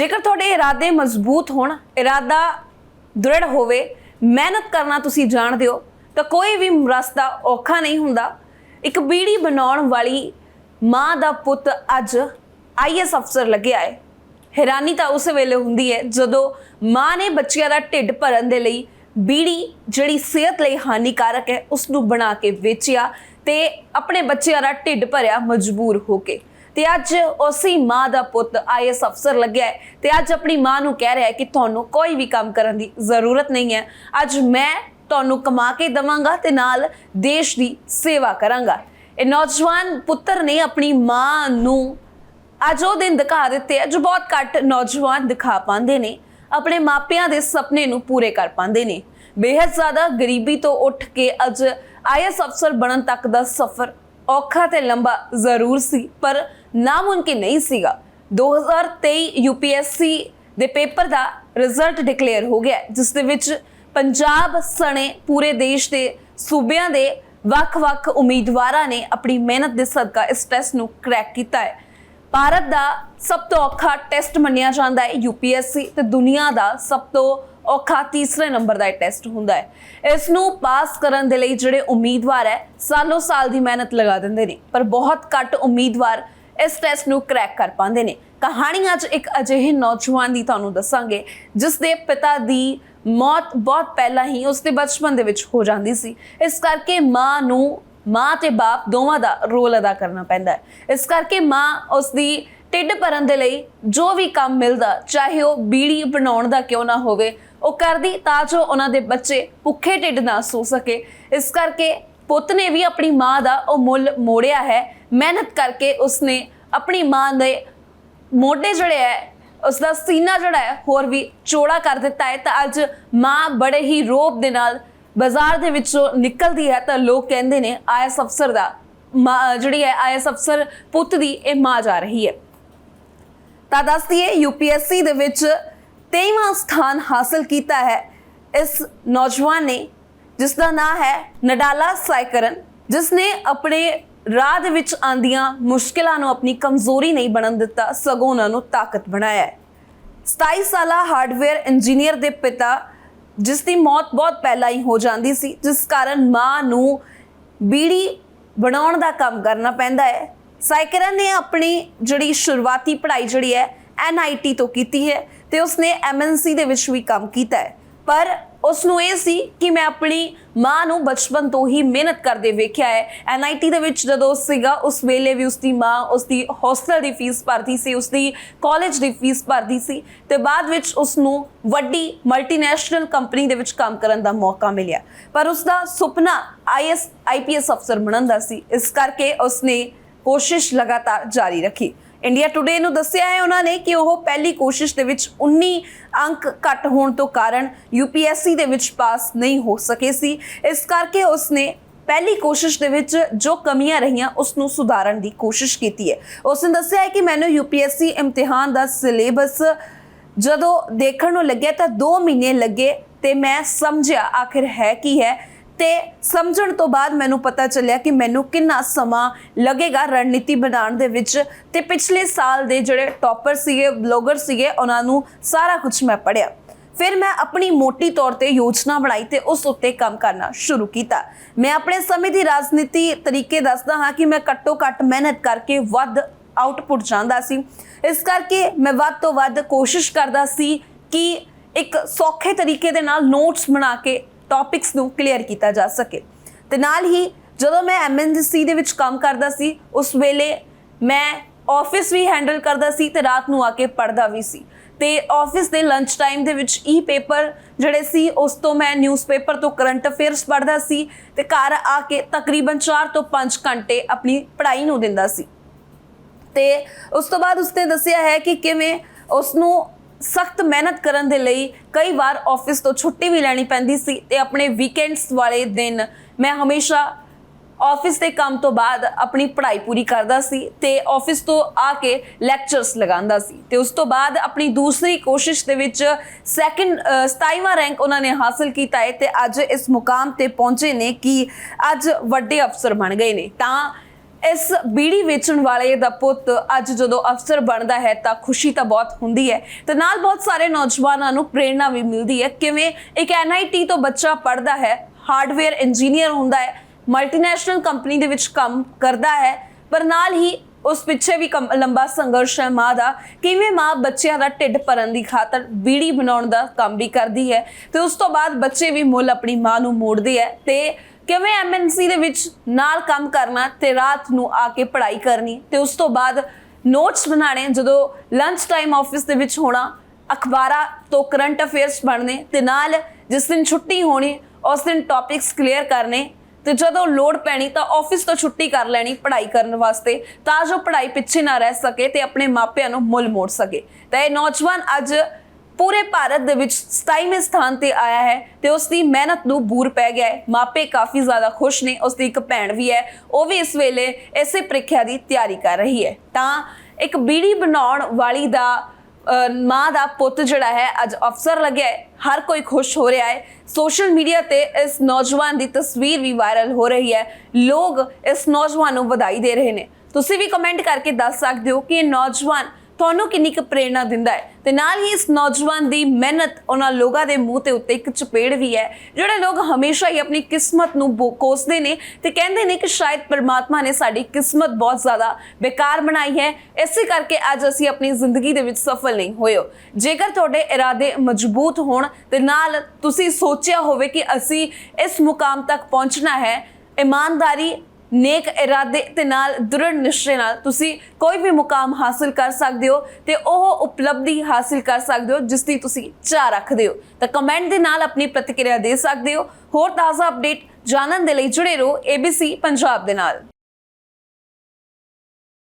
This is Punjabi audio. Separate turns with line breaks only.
ਜੇਕਰ ਤੁਹਾਡੇ ਇਰਾਦੇ ਮਜ਼ਬੂਤ ਹੋਣ, ਇਰਾਦਾ ਦ੍ਰਿੜ ਹੋਵੇ, ਮਿਹਨਤ ਕਰਨਾ ਤੁਸੀਂ ਜਾਣਦੇ ਹੋ, ਤਾਂ ਕੋਈ ਵੀ ਰਸਤਾ ਔਖਾ ਨਹੀਂ ਹੁੰਦਾ। ਇੱਕ ਬੀੜੀ ਬਣਾਉਣ ਵਾਲੀ ਮਾਂ ਦਾ ਪੁੱਤ ਅੱਜ ਆਈਐਸ ਅਫਸਰ ਲੱਗਿਆ ਹੈ। ਹੈਰਾਨੀ ਤਾਂ ਉਸ ਵੇਲੇ ਹੁੰਦੀ ਹੈ ਜਦੋਂ ਮਾਂ ਨੇ ਬੱਚਿਆਂ ਦਾ ਢਿੱਡ ਭਰਨ ਦੇ ਲਈ ਬੀੜੀ ਜਿਹੜੀ ਸਿਹਤ ਲਈ ਹਾਨੀਕਾਰਕ ਹੈ ਉਸ ਨੂੰ ਬਣਾ ਕੇ ਵੇਚਿਆ ਤੇ ਆਪਣੇ ਬੱਚਿਆਂ ਦਾ ਢਿੱਡ ਭਰਿਆ ਮਜਬੂਰ ਹੋ ਕੇ। ਤੇ ਅੱਜ ਉਸੇ ਮਾਂ ਦਾ ਪੁੱਤ ਆਈਐਸ ਅਫਸਰ ਲੱਗਿਆ ਹੈ ਤੇ ਅੱਜ ਆਪਣੀ ਮਾਂ ਨੂੰ ਕਹਿ ਰਿਹਾ ਹੈ ਕਿ ਤੁਹਾਨੂੰ ਕੋਈ ਵੀ ਕੰਮ ਕਰਨ ਦੀ ਜ਼ਰੂਰਤ ਨਹੀਂ ਹੈ। ਅੱਜ ਮੈਂ ਤੁਹਾਨੂੰ ਕਮਾ ਕੇ ਦਵਾਂਗਾ ਤੇ ਨਾਲ ਦੇਸ਼ ਦੀ ਸੇਵਾ ਕਰਾਂਗਾ। ਇਹ ਨੌਜਵਾਨ ਪੁੱਤਰ ਨੇ ਆਪਣੀ ਮਾਂ ਨੂੰ ਅੱਜ ਉਹ ਦਿਨ ਦਿਖਾ ਦਿੱਤੇ ਆ ਜੋ ਬਹੁਤ ਘੱਟ ਨੌਜਵਾਨ ਦਿਖਾ ਪਾਉਂਦੇ ਨੇ। ਆਪਣੇ ਮਾਪਿਆਂ ਦੇ ਸੁਪਨੇ ਨੂੰ ਪੂਰੇ ਕਰ ਪਾਉਂਦੇ ਨੇ। ਬੇਹੱਦ ਜ਼ਿਆਦਾ ਗਰੀਬੀ ਤੋਂ ਉੱਠ ਕੇ ਅੱਜ ਆਈਐਸ ਅਫਸਰ ਬਣਨ ਤੱਕ ਦਾ ਸਫ਼ਰ ਔਖਾ ਤੇ ਲੰਬਾ ਜ਼ਰੂਰ ਸੀ, ਪਰ ਨਾਮੁਮਕਿਨ ਨਹੀਂ ਸੀਗਾ। 2023 ਯੂਪੀਐਸਸੀ ਦੇ ਪੇਪਰ ਦਾ ਰਿਜ਼ਲਟ ਡਿਕਲੇਅਰ ਹੋ ਗਿਆ, ਜਿਸ ਦੇ ਵਿੱਚ ਪੰਜਾਬ ਸਣੇ ਪੂਰੇ ਦੇਸ਼ ਦੇ ਸੂਬਿਆਂ ਦੇ ਵੱਖ-ਵੱਖ ਉਮੀਦਵਾਰਾਂ ਨੇ ਆਪਣੀ ਮਿਹਨਤ ਦੇ ਸਦਕਾ ਇਸ ਟੈਸਟ ਨੂੰ ਕ੍ਰੈਕ ਕੀਤਾ ਹੈ। ਭਾਰਤ ਦਾ ਸਭ ਤੋਂ ਔਖਾ ਟੈਸਟ ਮੰਨਿਆ ਜਾਂਦਾ ਹੈ ਯੂਪੀਐਸਸੀ ਤੇ ਦੁਨੀਆ ਦਾ ਸਭ ਤੋਂ ਔਖਾ ਤੀਸਰੇ ਨੰਬਰ ਦਾ ਇਹ ਟੈਸਟ ਹੁੰਦਾ ਹੈ। ਇਸ ਨੂੰ ਪਾਸ ਕਰਨ ਦੇ ਲਈ ਜਿਹੜੇ ਉਮੀਦਵਾਰ ਹੈ ਸਾਲੋ ਸਾਲ ਦੀ ਮਿਹਨਤ ਲਗਾ ਦਿੰਦੇ ਨੇ, ਪਰ ਬਹੁਤ ਘੱਟ ਉਮੀਦਵਾਰ ਇਸ ਟੈਸਟ ਨੂੰ ਕ੍ਰੈਕ ਕਰ ਪਾਉਂਦੇ ਨੇ। ਕਹਾਣੀ ਅੱਜ ਇੱਕ ਅਜਿਹੇ ਨੌਜਵਾਨ ਦੀ ਤੁਹਾਨੂੰ ਦੱਸਾਂਗੇ, ਜਿਸ ਦੇ ਪਿਤਾ ਦੀ ਮੌਤ ਬਹੁਤ ਪਹਿਲਾਂ ਹੀ ਉਸਦੇ ਬਚਪਨ ਦੇ ਵਿੱਚ ਹੋ ਜਾਂਦੀ ਸੀ। ਇਸ ਕਰਕੇ ਮਾਂ ਨੂੰ, ਮਾਂ ਤੇ ਬਾਪ ਦੋਵਾਂ ਦਾ ਰੋਲ ਅਦਾ ਕਰਨਾ ਪੈਂਦਾ ਹੈ। ਇਸ ਕਰਕੇ ਮਾਂ ਉਸ ਦੀ ਢਿੱਡ ਭਰਨ ਦੇ ਲਈ ਜੋ ਵੀ ਕੰਮ ਮਿਲਦਾ, ਚਾਹੇ ਉਹ ਬੀੜੀ ਬਣਾਉਣ ਦਾ ਕਿਉਂ ਨਾ ਹੋਵੇ ਉਹ ਕਰਦੀ ਤਾਂ ਜੋ ਉਹਨਾਂ ਦੇ ਬੱਚੇ ਭੁੱਖੇ ਢਿੱਡ ਨਾ ਸੋ ਸਕੇ। ਇਸ ਕਰਕੇ ਪੁੱਤ ਨੇ ਵੀ ਆਪਣੀ ਮਾਂ ਦਾ ਉਹ ਮੁੱਲ ਮੋੜਿਆ ਹੈ। ਮਿਹਨਤ ਕਰਕੇ ਉਸਨੇ ਆਪਣੀ ਮਾਂ ਦੇ ਮੋਢੇ ਜਿਹੜੇ ਹੈ ਉਸ ਦਾ ਸੀਨਾ ਜਿਹੜਾ ਹੈ, ਹੋਰ ਵੀ ਚੌੜਾ ਕਰ ਦਿੱਤਾ ਹੈ। ਤਾਂ ਅੱਜ ਮਾਂ ਬੜੇ ਹੀ ਰੋਬ ਦੇ ਨਾਲ ਬਾਜ਼ਾਰ ਦੇ ਵਿੱਚੋਂ ਨਿਕਲਦੀ ਹੈ ਤਾਂ ਲੋਕ ਕਹਿੰਦੇ ਨੇ ਆਈਐਸ ਅਫਸਰ ਦਾ ਮਾਂ- ਜਿਹੜੀ ਹੈ ਆਈਐਸ ਅਫਸਰ ਪੁੱਤ ਦੀ ਇਹ ਮਾਂ ਜਾ ਰਹੀ ਹੈ। ਤਾਂ ਦੱਸ ਦਈਏ ਯੂਪੀਐਸਸੀ ਦੇ ਵਿੱਚ 23ਵਾਂ ਸਥਾਨ ਹਾਸਲ ਕੀਤਾ ਹੈ। ਇਸ ਨੌਜਵਾਨ ਨੇ, ਜਿਸ ਦਾ ਨਾਮ ਹੈ ਨਡਾਲਾ ਸਾਈਕਰਨ, ਜਿਸ ਨੇ ਆਪਣੇ ਰਾਹ ਦੇ ਵਿੱਚ ਆਂਦੀਆਂ ਮੁਸ਼ਕਿਲਾਂ ਨੂੰ ਆਪਣੀ ਕਮਜ਼ੋਰੀ ਨਹੀਂ ਬਣਨ ਦਿੱਤਾ, ਸਗੋਂ ਉਹਨਾਂ ਨੂੰ ਤਾਕਤ ਬਣਾਇਆ ਹੈ। 27 ਸਾਲਾ ਹਾਰਡਵੇਅਰ ਇੰਜੀਨੀਅਰ ਦੇ ਪਿਤਾ, ਜਿਸ ਦੀ ਮੌਤ ਬਹੁਤ ਪਹਿਲਾਂ ਹੀ ਹੋ ਜਾਂਦੀ ਸੀ, ਜਿਸ ਕਾਰਨ ਮਾਂ ਨੂੰ ਬੀੜੀ ਬਣਾਉਣ ਦਾ ਕੰਮ ਕਰਨਾ ਪੈਂਦਾ ਹੈ। ਸਾਈਕਰਨ ਨੇ ਆਪਣੀ ਜਿਹੜੀ ਸ਼ੁਰੂਆਤੀ ਪੜ੍ਹਾਈ ਜਿਹੜੀ ਹੈ ਐਨਆਈਟੀ ਤੋਂ ਕੀਤੀ ਹੈ। ਤੇ ਉਸਨੇ ਐਮਐਨਸੀ ਦੇ ਵਿੱਚ ਵੀ ਕੰਮ ਕੀਤਾ ਹੈ। ਪਰ ਉਸ ਨੂੰ ਇਹ ਸੀ ਕਿ ਮੈਂ ਆਪਣੀ ਮਾਂ ਨੂੰ ਬਚਪਨ ਤੋਂ ਹੀ ਮਿਹਨਤ ਕਰਦੇ ਵੇਖਿਆ ਹੈ। ਐਨਆਈਟੀ ਦੇ ਵਿੱਚ ਜਦੋਂ ਸੀਗਾ, ਉਸ ਵੇਲੇ ਵੀ ਉਸਦੀ ਮਾਂ ਉਸਦੀ ਹੋਸਟਲ ਦੀ ਫੀਸ ਭਰਦੀ ਸੀ, ਉਸਦੀ ਕਾਲਜ ਦੀ ਫੀਸ ਭਰਦੀ ਸੀ ਤੇ ਬਾਅਦ ਵਿੱਚ ਉਸ ਨੂੰ ਵੱਡੀ ਮਲਟੀਨੈਸ਼ਨਲ ਕੰਪਨੀ ਦੇ ਵਿੱਚ ਕੰਮ ਕਰਨ ਦਾ ਮੌਕਾ ਮਿਲਿਆ। ਪਰ ਉਸ ਦਾ ਸੁਪਨਾ ਆਈਐਸ ਆਈਪੀਐਸ ਅਫਸਰ ਬਣਨ ਦਾ ਸੀ। ਇਸ ਕਰਕੇ ਉਸਨੇ ਕੋਸ਼ਿਸ਼ ਲਗਾਤਾਰ ਜਾਰੀ ਰੱਖੀ। ਇੰਡੀਆ ਟੁਡੇ ਨੂੰ ਦੱਸਿਆ ਹੈ ਉਹਨਾਂ ਨੇ ਕਿ ਉਹ ਪਹਿਲੀ ਕੋਸ਼ਿਸ਼ ਦੇ ਵਿੱਚ 19 ਅੰਕ ਘੱਟ ਹੋਣ ਤੋਂ ਕਾਰਨ ਯੂਪੀਐਸਸੀ ਦੇ ਵਿੱਚ ਪਾਸ ਨਹੀਂ ਹੋ ਸਕੇ ਸੀ। ਇਸ ਕਰਕੇ ਉਸਨੇ ਪਹਿਲੀ ਕੋਸ਼ਿਸ਼ ਦੇ ਵਿੱਚ ਜੋ ਕਮੀਆਂ ਰਹੀਆਂ ਉਸ ਨੂੰ ਸੁਧਾਰਨ ਦੀ ਕੋਸ਼ਿਸ਼ ਕੀਤੀ ਹੈ। ਉਸਨੇ ਦੱਸਿਆ ਹੈ ਕਿ ਮੈਨੂੰ ਯੂਪੀਐਸਸੀ ਇਮਤਿਹਾਨ ਦਾ ਸਿਲੇਬਸ ਜਦੋਂ ਦੇਖਣ ਨੂੰ ਲੱਗਿਆ ਤਾਂ 2 ਮਹੀਨੇ ਲੱਗੇ ਤੇ ਮੈਂ ਸਮਝਿਆ ਆਖਿਰ ਹੈ ਕੀ ਹੈ। ਤੇ ਸਮਝਣ ਤੋਂ ਬਾਅਦ ਮੈਨੂੰ ਪਤਾ ਚੱਲਿਆ ਕਿ ਮੈਨੂੰ ਕਿੰਨਾ ਸਮਾਂ ਲੱਗੇਗਾ ਰਣਨੀਤੀ ਬਣਾਉਣ ਦੇ ਵਿੱਚ। ਤੇ ਪਿਛਲੇ ਸਾਲ ਦੇ ਜਿਹੜੇ ਟੌਪਰ ਸੀਗੇ, ਬਲੌਗਰ ਸੀਗੇ, ਉਹਨਾਂ ਨੂੰ ਸਾਰਾ ਕੁਝ ਮੈਂ ਪੜਿਆ ਫਿਰ ਮੈਂ ਆਪਣੀ ਮੋਟੀ ਤੌਰ ਤੇ ਯੋਜਨਾ ਬਣਾਈ ਤੇ ਉਸ ਉੱਤੇ ਕੰਮ ਕਰਨਾ ਸ਼ੁਰੂ ਕੀਤਾ। ਮੈਂ ਆਪਣੇ ਸਮੇਂ ਦੀ ਰਾਜਨੀਤੀ ਤਰੀਕੇ ਦੱਸਦਾ ਹਾਂ ਕਿ ਮੈਂ ਘੱਟੋ ਘੱਟ ਮਿਹਨਤ ਕਰਕੇ ਵੱਧ ਆਊਟਪੁੱਟ ਚਾਹੁੰਦਾ ਸੀ। ਇਸ ਕਰਕੇ ਮੈਂ ਵੱਧ ਤੋਂ ਵੱਧ ਕੋਸ਼ਿਸ਼ ਕਰਦਾ ਸੀ ਕਿ ਇੱਕ ਸੌਖੇ ਤਰੀਕੇ ਦੇ ਨਾਲ ਨੋਟਸ ਬਣਾ ਕੇ ਟੌਪਿਕਸ ਨੂੰ ਕਲੀਅਰ ਕੀਤਾ ਜਾ ਸਕੇ। ਤੇ ਨਾਲ ਹੀ ਜਦੋਂ ਮੈਂ ਐਮਐਨਸੀ ਦੇ ਵਿੱਚ ਕੰਮ ਕਰਦਾ ਸੀ, ਉਸ ਵੇਲੇ ਮੈਂ ਆਫਿਸ ਵੀ ਹੈਂਡਲ ਕਰਦਾ ਸੀ ਤੇ ਰਾਤ ਨੂੰ ਆ ਕੇ ਪੜ੍ਹਦਾ ਵੀ ਸੀ। ਤੇ ਆਫਿਸ ਦੇ ਲੰਚ ਟਾਈਮ ਦੇ ਵਿੱਚ ਈ ਪੇਪਰ ਜਿਹੜੇ ਸੀ, ਉਸ ਤੋਂ ਮੈਂ ਨਿਊਜ਼ਪੇਪਰ ਤੋਂ ਕਰੰਟ ਅਫੇਅਰਸ ਪੜ੍ਹਦਾ ਸੀ ਤੇ ਘਰ ਆ ਕੇ ਤਕਰੀਬਨ 4 ਤੋਂ 5 ਘੰਟੇ ਆਪਣੀ ਪੜ੍ਹਾਈ ਨੂੰ ਦਿੰਦਾ ਸੀ। ਤੇ ਉਸ ਤੋਂ ਬਾਅਦ ਉਸਨੇ ਦੱਸਿਆ ਹੈ ਕਿ ਕਿਵੇਂ ਉਸ ਨੂੰ ਸਖਤ ਮਿਹਨਤ ਕਰਨ ਦੇ ਲਈ ਕਈ ਵਾਰ ਆਫਿਸ ਤੋਂ ਛੁੱਟੀ ਵੀ ਲੈਣੀ ਪੈਂਦੀ ਸੀ ਤੇ ਆਪਣੇ ਵੀਕਐਂਡਸ ਵਾਲੇ ਦਿਨ ਮੈਂ ਹਮੇਸ਼ਾ ਆਫਿਸ ਦੇ ਕੰਮ ਤੋਂ ਬਾਅਦ ਆਪਣੀ ਪੜ੍ਹਾਈ ਪੂਰੀ ਕਰਦਾ ਸੀ ਤੇ ਆਫਿਸ ਤੋਂ ਆ ਕੇ ਲੈਕਚਰਸ ਲਗਾਉਂਦਾ ਸੀ ਤੇ ਉਸ ਤੋਂ ਬਾਅਦ ਆਪਣੀ ਦੂਸਰੀ ਕੋਸ਼ਿਸ਼ ਦੇ ਵਿੱਚ ਸੈਕੰਡ 27ਵਾਂ ਰੈਂਕ ਉਹਨਾਂ ਨੇ ਹਾਸਲ ਕੀਤਾ ਹੈ ਤੇ ਅੱਜ ਇਸ ਮੁਕਾਮ ਤੇ ਪਹੁੰਚੇ ਨੇ ਕਿ ਅੱਜ ਵੱਡੇ ਅਫਸਰ ਬਣ ਗਏ ਨੇ। ਤਾਂ ਇਸ ਬੀੜੀ ਵੇਚਣ ਵਾਲੇ ਦਾ ਪੁੱਤ ਅੱਜ ਜਦੋਂ ਅਫਸਰ ਬਣਦਾ ਹੈ ਤਾਂ ਖੁਸ਼ੀ ਤਾਂ ਬਹੁਤ ਹੁੰਦੀ ਹੈ ਤੇ ਨਾਲ ਬਹੁਤ ਸਾਰੇ ਨੌਜਵਾਨਾਂ ਨੂੰ ਪ੍ਰੇਰਣਾ ਵੀ ਮਿਲਦੀ ਹੈ। ਕਿਵੇਂ ਇੱਕ ਐਨਆਈਟੀ ਤੋਂ ਬੱਚਾ ਪੜ੍ਹਦਾ ਹੈ, ਹਾਰਡਵੇਅਰ ਇੰਜੀਨੀਅਰ ਹੁੰਦਾ ਹੈ, ਮਲਟੀਨੈਸ਼ਨਲ ਕੰਪਨੀ ਦੇ ਵਿੱਚ ਕੰਮ ਕਰਦਾ ਹੈ, ਪਰ ਨਾਲ ਹੀ ਉਸ ਪਿੱਛੇ ਵੀ ਕੰਮ- ਲੰਬਾ ਸੰਘਰਸ਼ ਹੈ ਮਾਂ ਦਾ। ਕਿਵੇਂ ਮਾਂ ਬੱਚਿਆਂ ਦਾ ਢਿੱਡ ਭਰਨ ਦੀ ਖਾਤਰ ਬੀੜੀ ਬਣਾਉਣ ਦਾ ਕੰਮ ਵੀ ਕਰਦੀ ਹੈ ਤੇ ਉਸ ਤੋਂ ਬਾਅਦ ਬੱਚੇ ਵੀ ਮੁੱਲ ਆਪਣੀ ਮਾਂ ਨੂੰ ਮੋੜਦੇ ਹੈ ਤੇ ਕਿਵੇਂ ਐਮਐਨਸੀ ਦੇ ਵਿੱਚ ਨਾਲ ਕੰਮ ਕਰਨਾ ਤੇ ਰਾਤ ਨੂੰ ਆ ਕੇ ਪੜ੍ਹਾਈ ਕਰਨੀ ਤੇ ਉਸ ਤੋਂ ਬਾਅਦ ਨੋਟਸ ਬਣਾਣੇ ਜਦੋਂ ਲੰਚ ਟਾਈਮ ਆਫਿਸ ਦੇ ਵਿੱਚ ਹੋਣਾ, ਅਖਬਾਰਾਂ ਤੋਂ ਕਰੰਟ ਅਫੇਅਰਸ ਪੜ੍ਹਨੇ ਤੇ ਨਾਲ ਜਿਸ ਦਿਨ ਛੁੱਟੀ ਹੋਣੀ, ਉਸ ਦਿਨ ਟੌਪਿਕਸ ਕਲੀਅਰ ਕਰਨੇ ਤੇ ਜਦੋਂ ਲੋੜ ਪੈਣੀ ਤਾਂ ਆਫਿਸ ਤੋਂ ਛੁੱਟੀ ਕਰ ਲੈਣੀ ਪੜ੍ਹਾਈ ਕਰਨ ਵਾਸਤੇ ਤਾਂ ਜੋ ਪੜ੍ਹਾਈ ਪਿੱਛੇ ਨਾ ਰਹਿ ਸਕੇ ਤੇ ਆਪਣੇ ਮਾਪਿਆਂ ਨੂੰ ਮੁੱਲ ਮੋੜ ਸਕੇ। ਤਾਂ ਇਹ ਨੌਜਵਾਨ ਅੱਜ ਪੂਰੇ ਭਾਰਤ ਦੇ ਵਿੱਚ 27ਵੇਂ ਸਥਾਨ ਤੇ ਆਇਆ ਹੈ ਤੇ ਉਸ ਦੀ ਮਿਹਨਤ ਨੂੰ ਬੂਰ ਪੈ ਗਿਆ ਹੈ। ਮਾਪੇ ਕਾਫੀ ਜ਼ਿਆਦਾ ਖੁਸ਼ ਨੇ ਉਸ ਦੀ ਇੱਕ ਭੈਣ ਵੀ ਹੈ। ਉਹ ਵੀ ਇਸ ਵੇਲੇ ਇਸੇ ਪ੍ਰੀਖਿਆ ਦੀ ਤਿਆਰੀ ਕਰ ਰਹੀ ਹੈ। ਤਾਂ ਇੱਕ ਬੀੜੀ ਬਣਾਉਣ ਵਾਲੀ ਦਾ ਮਾਂ ਦਾ ਪੁੱਤ ਜਿਹੜਾ ਹੈ, ਅੱਜ ਅਫਸਰ ਲੱਗਿਆ ਹੈ। ਹਰ ਕੋਈ ਖੁਸ਼ ਹੋ ਰਿਹਾ ਹੈ। ਸੋਸ਼ਲ ਮੀਡੀਆ ਤੇ ਇਸ ਨੌਜਵਾਨ ਦੀ ਤਸਵੀਰ ਵੀ ਵਾਇਰਲ ਹੋ ਰਹੀ ਹੈ। ਲੋਕ ਇਸ ਨੌਜਵਾਨ ਨੂੰ ਵਧਾਈ ਦੇ ਰਹੇ ਨੇ। ਤੁਸੀਂ ਵੀ ਕਮੈਂਟ ਕਰਕੇ ਦੱਸ ਸਕਦੇ ਹੋ ਕਿ ਇਹ ਨੌਜਵਾਨ ਤੁਹਾਨੂੰ ਕਿੰਨੀ ਕੁ ਪ੍ਰੇਰਣਾ ਦਿੰਦਾ ਹੈ ਤੇ ਨਾਲ ਹੀ ਇਸ ਨੌਜਵਾਨ ਦੀ ਮਿਹਨਤ ਉਹਨਾਂ ਲੋਕਾਂ ਦੇ ਮੂੰਹ ਤੇ ਉੱਤੇ ਇੱਕ ਚਪੇੜ ਵੀ ਹੈ, ਜਿਹੜੇ ਲੋਕ ਹਮੇਸ਼ਾ ਹੀ ਆਪਣੀ ਕਿਸਮਤ ਨੂੰ ਬੋ- ਕੋਸਦੇ ਨੇ ਤੇ ਕਹਿੰਦੇ ਨੇ ਕਿ ਸ਼ਾਇਦ ਪਰਮਾਤਮਾ ਨੇ ਸਾਡੀ ਕਿਸਮਤ ਬਹੁਤ ਜ਼ਿਆਦਾ ਬੇਕਾਰ ਬਣਾਈ ਹੈ ਇਸੇ ਕਰਕੇ ਅੱਜ ਅਸੀਂ ਆਪਣੀ ਜ਼ਿੰਦਗੀ ਦੇ ਵਿੱਚ ਸਫਲ ਨਹੀਂ ਹੋਏ ਹੋ। ਜੇਕਰ ਤੁਹਾਡੇ ਇਰਾਦੇ ਮਜ਼ਬੂਤ ਹੋਣ ਤੇ ਨਾਲ ਤੁਸੀਂ ਸੋਚਿਆ ਹੋਵੇ ਕਿ ਅਸੀਂ ਇਸ ਮੁਕਾਮ ਤੱਕ ਪਹੁੰਚਣਾ ਹੈ, ਇਮਾਨਦਾਰੀ ਨੇਕ ਇਰਾਦੇ ਤੇ ਨਾਲ ਦ੍ਰਿੜ ਨਿਸ਼ਚੇ ਨਾਲ ਤੁਸੀਂ ਕੋਈ ਵੀ ਮੁਕਾਮ ਹਾਸਲ ਕਰ ਸਕਦੇ ਹੋ ਤੇ ਉਹ ਉਪਲਬਧੀ ਹਾਸਲ ਕਰ ਸਕਦੇ ਹੋ, ਜਿਸ ਦੀ ਤੁਸੀਂ ਚਾਹ ਰੱਖਦੇ ਹੋ। ਤਾਂ ਕਮੈਂਟ ਦੇ ਨਾਲ ਆਪਣੀ ਪ੍ਰਤੀਕਿਰਿਆ ਦੇ ਸਕਦੇ ਹੋ। ਹੋਰ ਤਾਜ਼ਾ ਅਪਡੇਟ ਜਾਣਨ ਦੇ ਲਈ ਜੁੜੇ ਰਹੋ ABC ਪੰਜਾਬ ਦੇ ਨਾਲ।